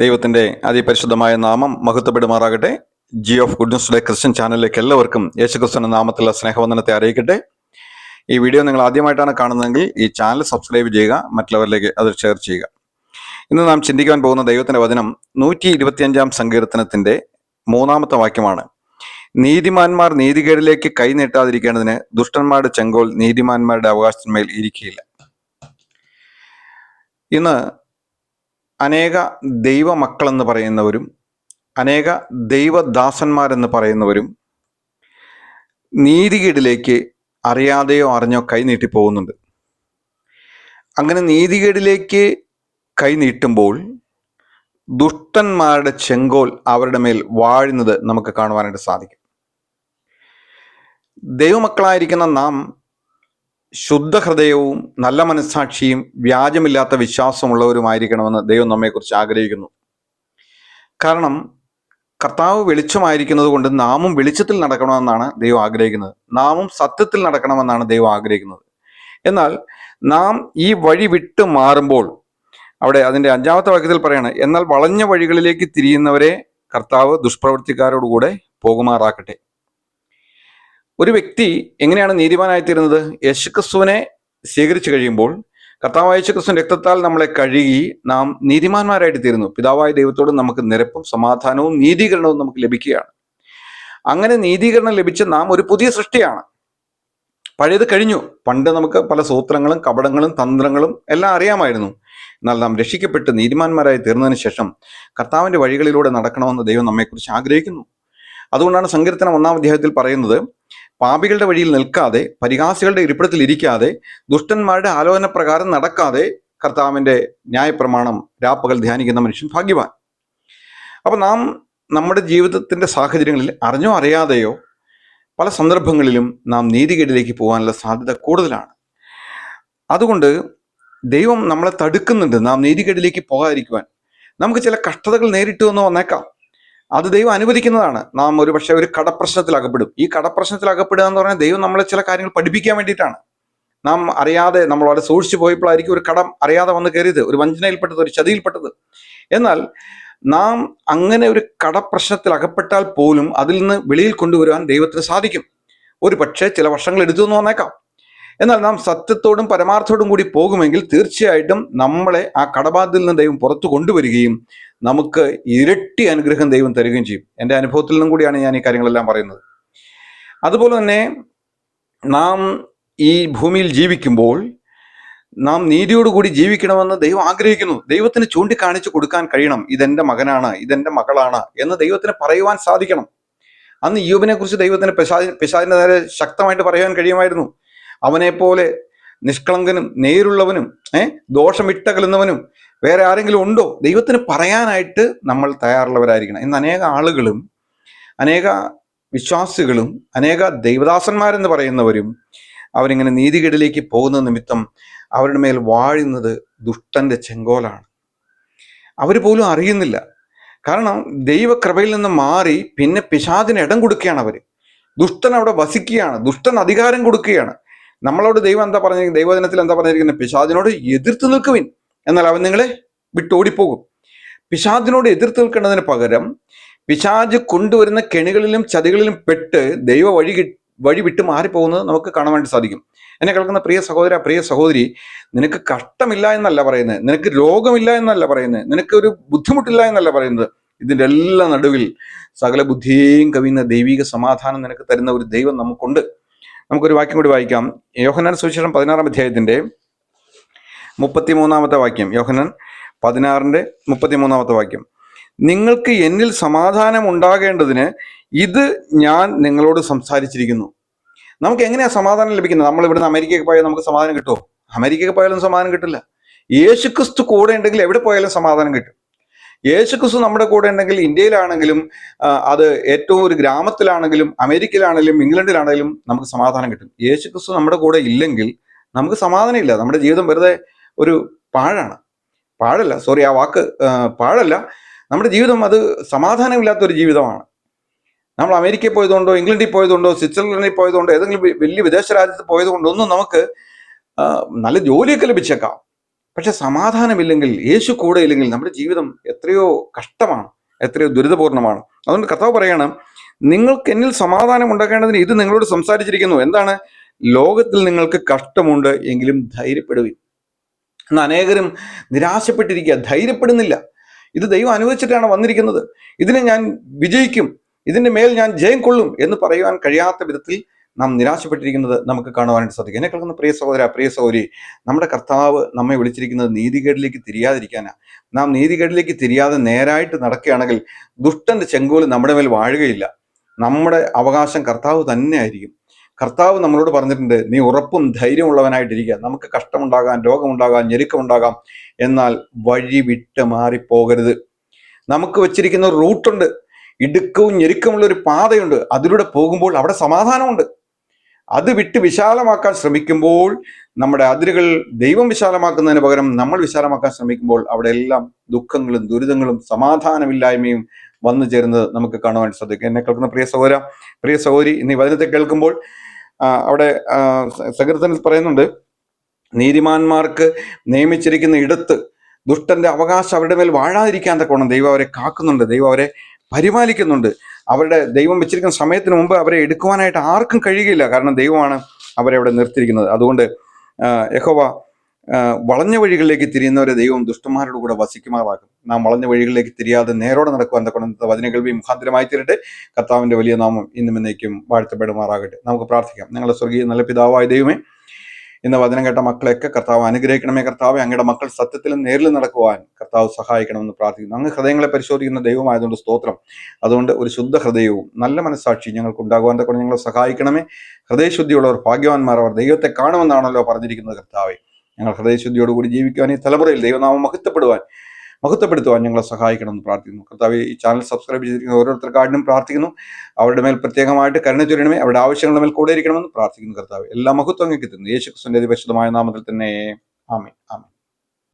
ദൈവത്തിന്റെ അതിപരിശുദ്ധമായ നാമം മഹത്വപ്പെടുമാറാകട്ടെ. G of good news day Christian ചാനലിലേക്ക് എല്ലാവർക്കും യേശുക്രിസ്തുവിന്റെ നാമത്തിലുള്ള സ്നേഹവന്ദനത്തെ അറിയിക്കട്ടെ. ഈ വീഡിയോ നിങ്ങൾ ആദ്യമായിട്ടാണ് കാണുന്നതെങ്കിൽ ഈ ചാനൽ സബ്സ്ക്രൈബ് ചെയ്യുക മറ്റുള്ളവരിലേക്ക് അത് ഷെയർ ചെയ്യുക. ഇന്ന് നാം ചിന്തിക്കാൻ പോകുന്ന ദൈവത്തിന്റെ വചനം നൂറ്റി ഇരുപത്തിയഞ്ചാം സങ്കീർത്തനത്തിന്റെ മൂന്നാമത്തെ വാക്യമാണ്. നീതിമാന്മാർ നീതികേടിലേക്ക് കൈനീട്ടാതിരിക്കേണ്ടതിന് ദുഷ്ടന്മാരുടെ ചെങ്കോൽ നീതിമാന്മാരുടെ അവകാശത്തിന്മേൽ ഇരിക്കുകയില്ല ഇന്ന് അനേക ദൈവമക്കളെന്ന് പറയുന്നവരും അനേക ദൈവദാസന്മാരെന്ന് പറയുന്നവരും നീതികേടിലേക്ക് അറിയാതെയോ അറിഞ്ഞോ കൈനീട്ടി പോകുന്നുണ്ട് അങ്ങനെ നീതികേടിലേക്ക് കൈനീട്ടുമ്പോൾ ദുഷ്ടന്മാരുടെ ചെങ്കോൽ അവരുടെ മേൽ വാഴുന്നത് നമുക്ക് കാണുവാനായിട്ട് സാധിക്കും. ദൈവമക്കളായിരിക്കുന്ന നാം ശുദ്ധ ഹൃദയവും നല്ല മനസ്സാക്ഷിയും വ്യാജമില്ലാത്ത വിശ്വാസമുള്ളവരുമായിരിക്കണമെന്ന് ദൈവം നമ്മെക്കുറിച്ച് ആഗ്രഹിക്കുന്നു. കാരണം കർത്താവ് വെളിച്ചമായിരിക്കുന്നത് കൊണ്ട് നാമും വെളിച്ചത്തിൽ നടക്കണമെന്നാണ് ദൈവം ആഗ്രഹിക്കുന്നത്. നാമും സത്യത്തിൽ നടക്കണമെന്നാണ് ദൈവം ആഗ്രഹിക്കുന്നത്. എന്നാൽ നാം ഈ വഴി വിട്ട് മാറുമ്പോൾ അവിടെ അതിന്റെ അഞ്ചാമത്തെ വാക്യത്തിൽ പറയാണ് എന്നാൽ വളഞ്ഞ വഴികളിലേക്ക് തിരിയുന്നവരെ കർത്താവ് ദുഷ്പ്രവൃത്തിക്കാരോടുകൂടെ പോകുമാറാക്കട്ടെ. ഒരു വ്യക്തി എങ്ങനെയാണ് നീതിമാനായിത്തീരുന്നത്? യേശുക്രിസ്തുവിനെ സ്വീകരിച്ചു കഴിയുമ്പോൾ കർത്താവായ യേശുക്രിസ്തു രക്തത്താൽ നമ്മളെ കഴുകി നാം നീതിമാന്മാരായിട്ട് തീരുന്നു പിതാവായ ദൈവത്തോട് നമുക്ക് നിരപ്പും സമാധാനവും നീതീകരണവും നമുക്ക് ലഭിക്കുകയാണ്. അങ്ങനെ നീതീകരണം ലഭിച്ച നാം ഒരു പുതിയ സൃഷ്ടിയാണ്. പഴയത് കഴിഞ്ഞു. പണ്ട് നമുക്ക് പല സൂത്രങ്ങളും കപടങ്ങളും തന്ത്രങ്ങളും എല്ലാം അറിയാമായിരുന്നു. എന്നാൽ നാം രക്ഷിക്കപ്പെട്ട് നീതിമാന്മാരായി തീർന്നതിന് ശേഷം കർത്താവിന്റെ വഴികളിലൂടെ നടക്കണമെന്ന് ദൈവം നമ്മെക്കുറിച്ച് ആഗ്രഹിക്കുന്നു. അതുകൊണ്ടാണ് സങ്കീർത്തനം ഒന്നാം അധ്യായത്തിൽ പറയുന്നത് പാപികളുടെ വഴിയിൽ നിൽക്കാതെ പരിഹാസികളുടെ ഇരിപ്പിടത്തിൽ ഇരിക്കാതെ ദുഷ്ടന്മാരുടെ ആലോചന പ്രകാരം നടക്കാതെ കർത്താവിന്റെ ന്യായപ്രമാണം രാപ്പകൽ ധ്യാനിക്കുന്ന മനുഷ്യൻ ഭാഗ്യവാൻ. അപ്പോൾ നാം നമ്മുടെ ജീവിതത്തിന്റെ സാഹചര്യങ്ങളിൽ അറിഞ്ഞോ അറിയാതെയോ പല സന്ദർഭങ്ങളിലും നാം നീതികേടിലേക്ക് പോകാനുള്ള സാധ്യത കൂടുതലാണ്. അതുകൊണ്ട് ദൈവം നമ്മളെ തടുക്കുന്നുണ്ട്. നാം നീതികേടിലേക്ക് പോകാതിരിക്കുവാൻ. നമുക്ക് ചില കഷ്ടതകൾ നേരിട്ടു എന്ന് വന്നേക്കാം. അത് ദൈവം അനുവദിക്കുന്നതാണ്. നാം ഒരു പക്ഷേ ഒരു കടപ്രശ്നത്തിൽ അകപ്പെടും. ഈ കടപ്രശ്നത്തിൽ അകപ്പെടുക എന്ന് പറഞ്ഞാൽ ദൈവം നമ്മളെ ചില കാര്യങ്ങൾ പഠിപ്പിക്കാൻ വേണ്ടിയിട്ടാണ്. നാം അറിയാതെ നമ്മൾ വളരെ സൂക്ഷിച്ചു പോയപ്പോഴായിരിക്കും ഒരു കടം അറിയാതെ വന്ന് കയറിയത് ഒരു വഞ്ചനയിൽപ്പെട്ടത് ഒരു ചതിയിൽപ്പെട്ടത്. എന്നാൽ നാം അങ്ങനെ ഒരു കടപ്രശ്നത്തിൽ അകപ്പെട്ടാൽ പോലും അതിൽ നിന്ന് വെളിയിൽ കൊണ്ടുവരുവാൻ ദൈവത്തിന് സാധിക്കും. ഒരു പക്ഷേ ചില വർഷങ്ങൾ എടുത്തു എന്ന് വന്നേക്കാം. എന്നാൽ നാം സത്യത്തോടും പരമാർത്ഥത്തോടും കൂടി പോകുമെങ്കിൽ തീർച്ചയായിട്ടും നമ്മളെ ആ കടബാധിൽ നിന്ന് ദൈവം പുറത്തു കൊണ്ടുവരികയും നമുക്ക് ഇരട്ടി അനുഗ്രഹം ദൈവം തരികയും ചെയ്യും. എന്റെ അനുഭവത്തിൽ നിന്നും കൂടിയാണ് ഞാൻ ഈ കാര്യങ്ങളെല്ലാം പറയുന്നത്. അതുപോലെ തന്നെ നാം ഈ ഭൂമിയിൽ ജീവിക്കുമ്പോൾ നാം നീതിയോടുകൂടി ജീവിക്കണമെന്ന് ദൈവം ആഗ്രഹിക്കുന്നു. ദൈവത്തിന് ചൂണ്ടിക്കാണിച്ചു കൊടുക്കാൻ കഴിയണം. ഇതെന്റെ മകനാണ് ഇതെന്റെ മകളാണ് എന്ന് ദൈവത്തിന് പറയുവാൻ സാധിക്കണം. അന്ന് യുവനെ കുറിച്ച് ദൈവത്തിന് പെശാ പെശാദിനെ നേരെ ശക്തമായിട്ട് പറയാൻ കഴിയുമായിരുന്നു. അവനെ പോലെ നിഷ്കളങ്കനും നേരുള്ളവനും ഏഹ് ദോഷം വിട്ടകലുന്നവനും വേറെ ആരെങ്കിലും ഉണ്ടോ? ദൈവത്തിന് പറയാനായിട്ട് നമ്മൾ തയ്യാറുള്ളവരായിരിക്കണം. ഇന്ന് അനേക ആളുകളും അനേക വിശ്വാസികളും അനേക ദൈവദാസന്മാരെന്ന് പറയുന്നവരും അവരിങ്ങനെ നീതികേടിലേക്ക് പോകുന്ന നിമിത്തം അവരുടെ മേൽ വാഴുന്നത് ദുഷ്ടന്റെ ചെങ്കോലാണ്. അവർ പോലും അറിയുന്നില്ല. കാരണം ദൈവകൃപയിൽ നിന്ന് മാറി പിന്നെ പിശാദിന് ഇടം കൊടുക്കുകയാണ് അവർ ദുഷ്ടൻ അവിടെ വസിക്കുകയാണ്. ദുഷ്ടൻ അധികാരം കൊടുക്കുകയാണ്. നമ്മളോട് ദൈവം എന്താ പറഞ്ഞിരിക്കുന്നത് ദൈവദിനത്തിൽ എന്താ പറഞ്ഞിരിക്കുന്നത്? പിശാദിനോട് എതിർത്ത് നിൽക്കുവിൻ. എന്നാൽ അവൻ നിങ്ങളെ വിട്ടോടിപ്പോകും. പിശാദിനോട് എതിർത്ത് നിൽക്കുന്നതിന് പകരം പിശാജ് കൊണ്ടുവരുന്ന കെണികളിലും ചതികളിലും പെട്ട് ദൈവ വഴി വഴി വിട്ട് മാറിപ്പോകുന്നത് നമുക്ക് കാണാൻ വേണ്ടി സാധിക്കും. എന്നെ കേൾക്കുന്ന പ്രിയ സഹോദര പ്രിയ സഹോദരി നിനക്ക് കഷ്ടമില്ല എന്നല്ല പറയുന്നത്. നിനക്ക് രോഗമില്ല എന്നല്ല പറയുന്നത്. നിനക്ക് ഒരു ബുദ്ധിമുട്ടില്ല എന്നല്ല പറയുന്നത്. ഇതിന്റെ എല്ലാ നടുവിൽ സകല ബുദ്ധിയെയും കവിയുന്ന ദൈവിക സമാധാനം നിനക്ക് തരുന്ന ഒരു ദൈവം നമുക്കുണ്ട്. നമുക്കൊരു വാക്യം കൂടി വായിക്കാം. യോഹനാൻ സുവിശേഷം പതിനാറാം അധ്യായത്തിന്റെ മുപ്പത്തിമൂന്നാമത്തെ വാക്യം. യോഹന്നാൻ പതിനാറിന്റെ മുപ്പത്തിമൂന്നാമത്തെ വാക്യം. നിങ്ങൾക്ക് എന്നിൽ സമാധാനം ഉണ്ടാകേണ്ടതിന് ഇത് ഞാൻ നിങ്ങളോട് സംസാരിച്ചിരിക്കുന്നു. നമുക്ക് എങ്ങനെയാണ് സമാധാനം ലഭിക്കുന്നത്? നമ്മൾ ഇവിടുന്ന് അമേരിക്കയ്ക്ക് പോയാൽ നമുക്ക് സമാധാനം കിട്ടുമോ? അമേരിക്കയ്ക്ക് പോയാലും സമാധാനം കിട്ടില്ല. യേശുക്രിസ്തു കൂടെ ഉണ്ടെങ്കിൽ എവിടെ പോയാലും സമാധാനം കിട്ടും. യേശുക്രിസ്തു നമ്മുടെ കൂടെ ഉണ്ടെങ്കിൽ ഇന്ത്യയിലാണെങ്കിലും അത് ഏറ്റവും ഒരു ഗ്രാമത്തിലാണെങ്കിലും അമേരിക്കയിലാണെങ്കിലും ഇംഗ്ലണ്ടിലാണെങ്കിലും നമുക്ക് സമാധാനം കിട്ടും. യേശുക്രിസ്തു നമ്മുടെ കൂടെ ഇല്ലെങ്കിൽ നമുക്ക് സമാധാനം ഇല്ല. നമ്മുടെ ജീവിതം വെറുതെ ഒരു പാഴാണ്. പാഴല്ല സോറി ആ വാക്ക് പാഴല്ല. നമ്മുടെ ജീവിതം അത് സമാധാനമില്ലാത്ത ഒരു ജീവിതമാണ്. നമ്മൾ അമേരിക്കയിൽ പോയതുകൊണ്ടോ ഇംഗ്ലണ്ടിൽ പോയതുകൊണ്ടോ സ്വിറ്റ്സർലൻഡിൽ പോയതുകൊണ്ടോ ഏതെങ്കിലും വലിയ വിദേശ രാജ്യത്ത് പോയതുകൊണ്ടോ ഒന്നും നമുക്ക് നല്ല ജോലിയൊക്കെ ലഭിച്ചേക്കാം. പക്ഷെ സമാധാനമില്ലെങ്കിൽ യേശു കൂടെ ഇല്ലെങ്കിൽ നമ്മുടെ ജീവിതം എത്രയോ കഷ്ടമാണ് എത്രയോ ദുരിതപൂർണമാണ്. അതുകൊണ്ട് കർത്താവ് പറയണം നിങ്ങൾക്ക് എന്നിൽ സമാധാനം ഉണ്ടാക്കേണ്ടതിന് ഇത് നിങ്ങളോട് സംസാരിച്ചിരിക്കുന്നു. എന്താണ്? ലോകത്തിൽ നിങ്ങൾക്ക് കഷ്ടമുണ്ട് എങ്കിലും ധൈര്യപ്പെടുവിൻ. എന്ന് അനേകരും നിരാശപ്പെട്ടിരിക്കുക ധൈര്യപ്പെടുന്നില്ല. ഇത് ദൈവം അനുവദിച്ചിട്ടാണ് വന്നിരിക്കുന്നത്. ഇതിനെ ഞാൻ വിജയിക്കും ഇതിന്റെ മേൽ ഞാൻ ജയം കൊള്ളും എന്ന് പറയുവാൻ കഴിയാത്ത വിധത്തിൽ നാം നിരാശപ്പെട്ടിരിക്കുന്നത് നമുക്ക് കാണുവാനായിട്ട് സാധിക്കും. എന്നെ കേൾക്കുന്ന പ്രിയ സഹോദര പ്രിയ സഹോദരി നമ്മുടെ കർത്താവ് നമ്മെ വിളിച്ചിരിക്കുന്നത് നീതികേടിലേക്ക് തിരിയാതിരിക്കാനാണ് നാം നീതികേടിലേക്ക് തിരിയാതെ നേരായിട്ട് നടക്കുകയാണെങ്കിൽ ദുഷ്ടന്റെ ചെങ്കോൽ നമ്മുടെ മേൽ വാഴുകയില്ല. നമ്മുടെ അവകാശം കർത്താവ് തന്നെ ആയിരിക്കും. കർത്താവ് നമ്മളോട് പറഞ്ഞിട്ടുണ്ട് നീ ഉറപ്പും ധൈര്യമുള്ളവനായിട്ടിരിക്കുക. നമുക്ക് കഷ്ടമുണ്ടാകാം രോഗമുണ്ടാകാം ഞെരുക്കമുണ്ടാകാം. എന്നാൽ വഴി വിട്ട് മാറിപ്പോകരുത്. നമുക്ക് വെച്ചിരിക്കുന്ന റൂട്ടുണ്ട്. ഇടുക്കവും ഞെരുക്കമുള്ള ഒരു പാതയുണ്ട്. അതിലൂടെ പോകുമ്പോൾ അവിടെ സമാധാനമുണ്ട്. അത് വിട്ട് വിശാലമാക്കാൻ ശ്രമിക്കുമ്പോൾ നമ്മുടെ അതിരുകൾ ദൈവം വിശാലമാക്കുന്നതിന് പകരം നമ്മൾ വിശാലമാക്കാൻ ശ്രമിക്കുമ്പോൾ അവിടെ എല്ലാം ദുഃഖങ്ങളും ദുരിതങ്ങളും സമാധാനമില്ലായ്മയും വന്നു ചേരുന്നത് നമുക്ക് കാണുവാൻ സാധിക്കും എന്നെ കേൾക്കുന്ന പ്രിയ സഹോദര പ്രിയ സഹോദരി എന്നീ വചനത്തെ കേൾക്കുമ്പോൾ അവിടെ ആ, സങ്കീർത്തനത്തിൽ പറയുന്നുണ്ട് നീതിമാന്മാർക്ക് നിയമിച്ചിരിക്കുന്ന ഇടത്ത് ദുഷ്ടന്റെ അവകാശം അവരുടെ മേൽ വാഴാതിരിക്കാൻ തക്കോണം ദൈവം അവരെ കാക്കുന്നുണ്ട് ദൈവം അവരെ പരിപാലിക്കുന്നുണ്ട്. അവരുടെ ദൈവം വെച്ചിരിക്കുന്ന സമയത്തിന് മുമ്പ് അവരെ എടുക്കുവാനായിട്ട് ആർക്കും കഴിയുകയില്ല. കാരണം ദൈവമാണ് അവരെ അവിടെ നിർത്തിയിരിക്കുന്നത്. അതുകൊണ്ട് യഹോവ വളഞ്ഞ വഴികളിലേക്ക് തിരിയുന്നവരെ ദൈവം ദുഷ്ടന്മാരുടെ കൂടെ വസിക്കുമാറാക്കും. നാം വളഞ്ഞ വഴികളിലേക്ക് തിരിയാതെ നേരോടെ നടക്കുവാൻ തക്കോണം വചനകൾവി മുഖാന്തരമായി തീരട്ടെ. കർത്താവിന്റെ വലിയ നാമം ഇന്നും എന്നേക്കും വാഴ്ത്തപ്പെടുമാറാകട്ടെ. നമുക്ക് പ്രാർത്ഥിക്കാം. ഞങ്ങളുടെ സ്വർഗീയ നല്ല പിതാവായ ദൈവമേ ഇന്ന് വചനം കേട്ട മക്കളെയൊക്കെ കർത്താവ് അനുഗ്രഹിക്കണമേ. കർത്താവ് അങ്ങയുടെ മക്കൾ സത്യത്തിലും നേരിലും നടക്കുവാൻ കർത്താവ് സഹായിക്കണമെന്ന് പ്രാർത്ഥിക്കുന്നു. അങ്ങ് ഹൃദയങ്ങളെ പരിശോധിക്കുന്ന ദൈവമായതുകൊണ്ട് സ്തോത്രം. അതുകൊണ്ട് ഒരു ശുദ്ധ ഹൃദയവും നല്ല മനസ്സാക്ഷി ഞങ്ങൾക്ക് ഉണ്ടാകുവാൻ തക്കൊണ്ട് ഞങ്ങളെ സഹായിക്കണമേ. ഹൃദയശുദ്ധിയുള്ളവർ ഭാഗ്യവാന്മാർ അവർ ദൈവത്തെ കാണുമെന്നാണല്ലോ പറഞ്ഞിരിക്കുന്നത് കർത്താവെ. ഞങ്ങൾ ഹൃദയശുദ്ധിയോടുകൂടി ജീവിക്കുവാൻ ഈ തലമുറയിൽ ദൈവനാമം മഹത്വപ്പെടുവാൻ മഹത്വപ്പെടുത്തുവാൻ ഞങ്ങളെ സഹായിക്കണമെന്ന് പ്രാർത്ഥിക്കുന്നു. കർത്താവ് ഈ ചാനൽ സബ്സ്ക്രൈബ് ചെയ്തിരിക്കുന്ന ഓരോരുത്തർക്കാടിനും പ്രാർത്ഥിക്കുന്നു. അവരുടെ മേൽ പ്രത്യേകമായിട്ട് കരുണ ചൊരിയണമേ. അവരുടെ ആവശ്യങ്ങളുടെ മേൽ കൂടെ ഇരിക്കണമെന്ന് പ്രാർത്ഥിക്കുന്നു കർത്താവ്. എല്ലാ മഹത്വം അങ്ങേക്ക് യേശുക്രിസ്തുവിന്റെ യേശു ക്രിസ്തുവിന്റെ അതിപരിശുദ്ധമായ നാമത്തിൽ തന്നെ. ആമേ ആമേ